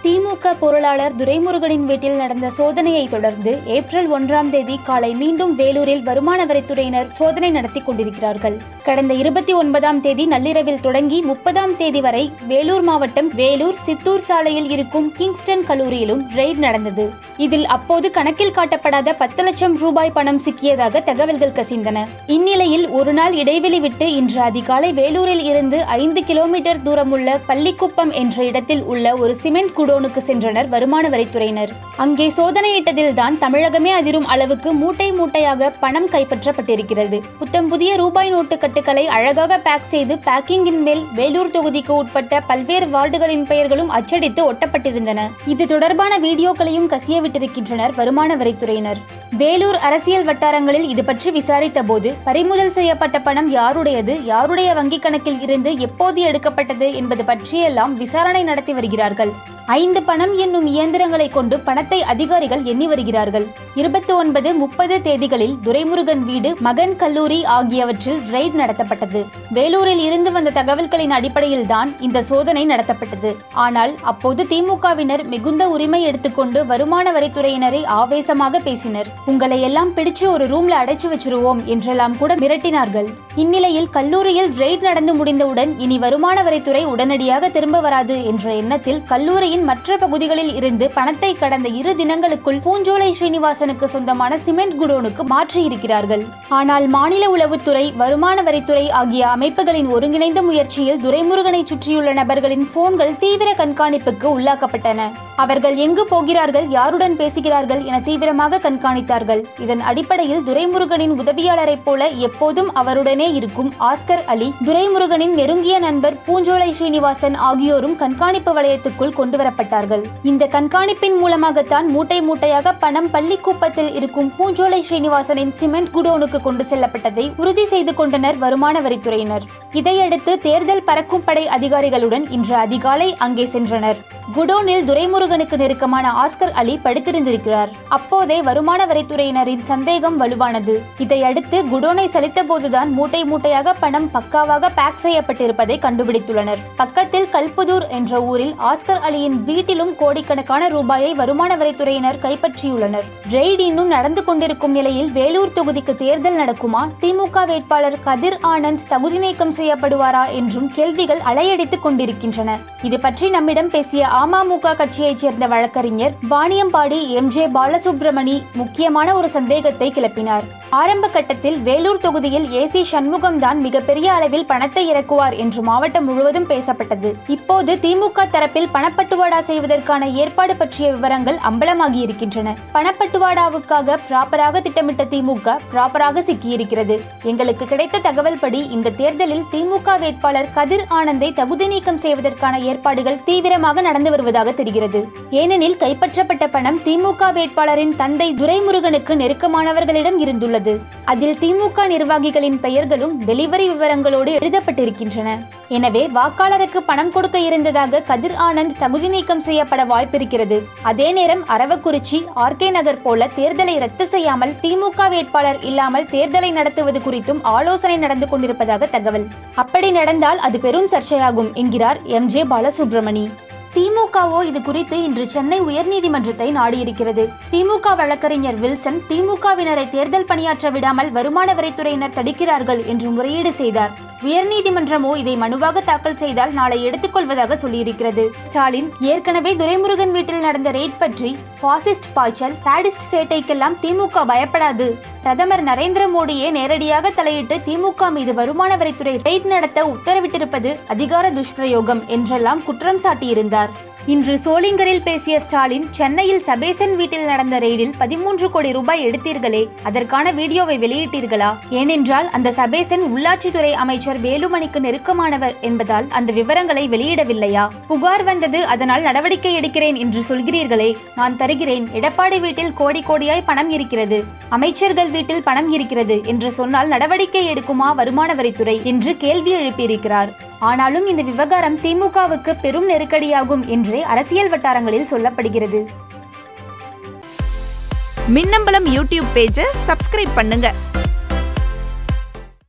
திமுக பொருளாளர் துரைமுருகனின் வீட்டில் நடந்த சோதனையை தொடர்ந்து ஏப்ரல் ஒன்றாம் தேதி காலை மீண்டும் வேலூரில் வருமான வரித்துறையினர் சோதனை நடத்தி கொண்டிருக்கிறார்கள். கடந்த இருபத்தி ஒன்பதாம் தேதி நள்ளிரவில் தொடங்கி முப்பதாம் தேதி வரை வேலூர் மாவட்டம் வேலூர் சித்தூர் சாலையில் இருக்கும் கிங்ஸ்டன் கல்லூரியிலும் ரெய்ட் நடந்தது. இதில் அப்போது கணக்கில் காட்டப்படாத பத்து லட்சம் ரூபாய் பணம் சிக்கியதாக தகவல்கள் கசிந்தன. இந்நிலையில் ஒரு நாள் இடைவெளி விட்டு இன்று அதிகாலை வேலூரில் இருந்து ஐந்து கிலோமீட்டர் தூரமுள்ள பள்ளிக்குப்பம் என்ற இடத்தில் உள்ள ஒரு சிமெண்ட் குடோனுக்கு சென்றனர் வருமான வரித்துறையினர். அங்கே சோதனையிட்டதில் தான் தமிழகமே அதிரும் அளவுக்கு மூட்டை மூட்டையாக பணம் கைப்பற்றப்பட்டிருக்கிறது. புத்தம் புதிய ரூபாய் நோட்டு கட்டுகளை அழகாக பேக் செய்து பேக்கிங்கின் மேல் வேலூர் தொகுதிக்கு உட்பட்ட பல்வேறு வார்டுகளின் பெயர்களும் அச்சடித்து ஒட்டப்பட்டிருந்தன. இது தொடர்பான வீடியோக்களையும் கசிய விட்டிருக்கின்றனர் வருமான வரித்துறையினர். வேலூர் அரசியல் வட்டாரங்களில் இது பற்றி விசாரித்த போது பறிமுதல் செய்யப்பட்ட பணம் யாருடையது யாருடைய வங்கிக் கணக்கில் இருந்து எப்போது எடுக்கப்பட்டது என்பது பற்றியெல்லாம் விசாரணை நடத்தி வருகிறார்கள். ஐந்து பணம் என்னும் இயந்திரங்களை கொண்டு பணத்தை அதிகாரிகள் எண்ணி வருகிறார்கள். இருபத்தி ஒன்பது முப்பது தேதிகளில் துரைமுருகன் வீடு மகன் கல்லூரி ஆகியவற்றில் ரெய்ட் நடத்தப்பட்டது. வேலூரில் இருந்து வந்த தகவல்களின் அடிப்படையில் தான் இந்த சோதனை நடத்தப்பட்டது. ஆனால் அப்போது திமுகவினர் மிகுந்த உரிமை எடுத்துக்கொண்டு வருமான வரித்துறையினரை ஆவேசமாக பேசினர். உங்களை எல்லாம் பிடிச்சு ஒரு ரூம்ல அடைச்சு வச்சிருவோம் என்றெல்லாம் கூட மிரட்டினார்கள். இந்நிலையில் கல்லூரியில் ரெய்ட் நடந்து முடிந்தவுடன் இனி வருமான வரித்துறை உடனடியாக திரும்ப வராது என்ற எண்ணத்தில் கல்லூரி கல்லூரியின் மற்ற பகுதிகளில் இருந்து பணத்தை கடந்த இரு தினங்களுக்குள் பூஞ்சோலை ஸ்ரீனிவாசனுக்கு சொந்தமான சிமெண்ட் குடோனுக்கு மாற்றியிருக்கிறார்கள். ஆனால் மாநில உளவுத்துறை வருமான வரித்துறை ஆகிய அமைப்புகளின் ஒருங்கிணைந்த முயற்சியில் துரைமுருகனை சுற்றியுள்ள நபர்களின் போன்கள் தீவிர கண்காணிப்புக்கு உள்ளாக்கப்பட்டன. அவர்கள் எங்கு போகிறார்கள் யாருடன் பேசுகிறார்கள் என தீவிரமாக கண்காணித்தார்கள். இதன் அடிப்படையில் துரைமுருகனின் உதவியாளரைப் போல எப்போதும் அவருடனே இருக்கும் ஆஸ்கர் அலி துரைமுருகனின் நெருங்கிய நண்பர் பூஞ்சோலை ஸ்ரீனிவாசன் ஆகியோரும் கண்காணிப்பு வளையத்துக்குள் கொண்டு கொண்டுவரப்பட்டார்கள் இந்த கண்காணிப்பின் மூலமாகத்தான் மூட்டை மூட்டையாக பணம் பள்ளிக்கூப்பத்தில் இருக்கும் பூஞ்சோலை ஸ்ரீனிவாசனின் சிமெண்ட் குடோனுக்கு கொண்டு செல்லப்பட்டதை உறுதி செய்து கொண்டனர் வருமான வரித்துறையினர். இதையடுத்து தேர்தல் பறக்கும் படை அதிகாரிகளுடன் இன்று அதிகாலை அங்கே சென்றனர். குடோனில் துரைமுருகனுக்கு நெருக்கமான ஆஸ்கர் அலி படுத்திருந்திருக்கிறார். அப்போதே வருமான வரித்துறையினரின் சந்தேகம் வலுவானது. இதையடுத்து குடோனை செலுத்த போதுதான் மூட்டை மூட்டையாக பணம் பக்காவாக பேக் செய்யப்பட்டிருப்பதை கண்டுபிடித்துள்ளனர். பக்கத்தில் கல்புதூர் என்ற ஊரில் ஆஸ்கர் அலியின் வீட்டிலும் கோடிக்கணக்கான ரூபாயை வருமான வரித்துறையினர் கைப்பற்றியுள்ளனர். ரெய்டு இன்னும் நடந்து கொண்டிருக்கும் நிலையில் வேலூர் தொகுதிக்கு தேர்தல் நடக்குமா? திமுக வேட்பாளர் கதிர் ஆனந்த் தகுதி நீக்கம் செய்யப்படுவாரா என்றும் கேள்விகள் அலையடித்துக் கொண்டிருக்கின்றன. இது பற்றி நம்மிடம் பேசிய அமமுக கட்சியைச் சேர்ந்த வழக்கறிஞர் வாணியம்பாடி எம் ஜே பாலசுப்ரமணி முக்கியமான ஒரு சந்தேகத்தை கிளப்பினார். ஆரம்ப கட்டத்தில் வேலூர் தொகுதியில் ஏசி சண்முகம் தான் மிகப்பெரிய அளவில் பணத்தை இறக்குவார் என்று மாவட்டம் முழுவதும் பேசப்பட்டது. இப்போது திமுக தரப்பில் பணப்பட்டுவாடா செய்வதற்கான ஏற்பாடு பற்றிய விவரங்கள் அம்பலமாகி இருக்கின்றன. பணப்பட்டுவாடாவுக்காக ப்ராப்பராக திட்டமிட்ட திமுக ப்ராப்பராக சிக்கியிருக்கிறது. எங்களுக்கு கிடைத்த தகவல் படி இந்த தேர்தலில் திமுக வேட்பாளர் கதிர் ஆனந்தை தகுதி நீக்கம் செய்வதற்கான ஏற்பாடுகள் தீவிரமாக நடந்து வருவதாக தெரிகிறது. ஏனெனில் கைப்பற்றப்பட்ட பணம் திமுக வேட்பாளரின் தந்தை துரைமுருகனுக்கு நெருக்கமானவர்களிடம் இருந்துள்ளது. அதில் திமுக நிர்வாகிகளின் பெயர்களும் டெலிவரி விவரங்களோடு எழுதப்பட்டிருக்கின்றன. எனவே வாக்காளருக்கு பணம் கொடுக்க இருந்ததாக கதிர் ஆனந்த் தகுதி நீக்கம் செய்யப்பட வாய்ப்பிருக்கிறது. அதே நேரம் அரவக்குறிச்சி ஆர்கே நகர் போல தேர்தலை ரத்து செய்யாமல் திமுக வேட்பாளர் இல்லாமல் தேர்தலை நடத்துவது குறித்தும் ஆலோசனை நடந்து கொண்டிருப்பதாக தகவல். அப்படி நடந்தால் அது பெரும் சர்ச்சையாகும் என்கிறார் எம் ஜே பாலசுப்ரமணி. திமுகவோ இது குறித்து இன்று சென்னை உயர்நீதிமன்றத்தை நாடியிருக்கிறது. திமுக வழக்கறிஞர் வில்சன் திமுகவினரை தேர்தல் பணியாற்ற விடாமல் வருமான வரித்துறையினர் தடுக்கிறார்கள் என்று முறையீடு செய்தார். உயர்நீதிமன்றமோ இதை மனுவாக தாக்கல் செய்தால் நாளை எடுத்துக்கொள்வதாக சொல்லியிருக்கிறது. ஸ்டாலின் ஏற்கனவே துரைமுருகன் வீட்டில் நடந்த ரெய்ட் பற்றி பாசிஸ்ட் பாய்ச்சல் சாடிஸ்ட் சேட்டைக்கெல்லாம் திமுக பயப்படாது. பிரதமர் நரேந்திர மோடியே நேரடியாக தலையிட்டு திமுக மீது வருமான வரித்துறை ரெய்ட் நடத்த உத்தரவிட்டிருப்பது அதிகார துஷ்பிரயோகம் என்றெல்லாம் குற்றம் சாட்டியிருந்தார். இன்று சோளிங்கரில் பேசிய ஸ்டாலின் சென்னையில் சபேசன் வீட்டில் நடந்த ரெய்டில் பதிமூன்று கோடி ரூபாய் எடுத்தீர்களே அதற்கான வீடியோவை வெளியிட்டீர்களா? ஏனென்றால் அந்த சபேசன் உள்ளாட்சித்துறை அமைச்சர் வேலுமணிக்கு நெருக்கமானவர் என்பதால் அந்த விவரங்களை வெளியிடவில்லையா? புகார் வந்தது அதனால் நடவடிக்கை எடுக்கிறேன் என்று சொல்கிறீர்களே நான் தருகிறேன். எடப்பாடி வீட்டில் கோடி கோடியாய் பணம் இருக்கிறது அமைச்சர்கள் வீட்டில் பணம் இருக்கிறது என்று சொன்னால் நடவடிக்கை எடுக்குமா வருமான வரித்துறை என்று கேள்வி எழுப்பியிருக்கிறார். ஆனாலும் இந்த விவகாரம் திமுகவுக்கு பெரும் நெருக்கடியாகும் என்றே அரசியல் வட்டாரங்களில் சொல்லப்படுகிறது. மின்னம்பலம் யூடியூப் பேஜை சப்ஸ்கிரைப் பண்ணுங்க.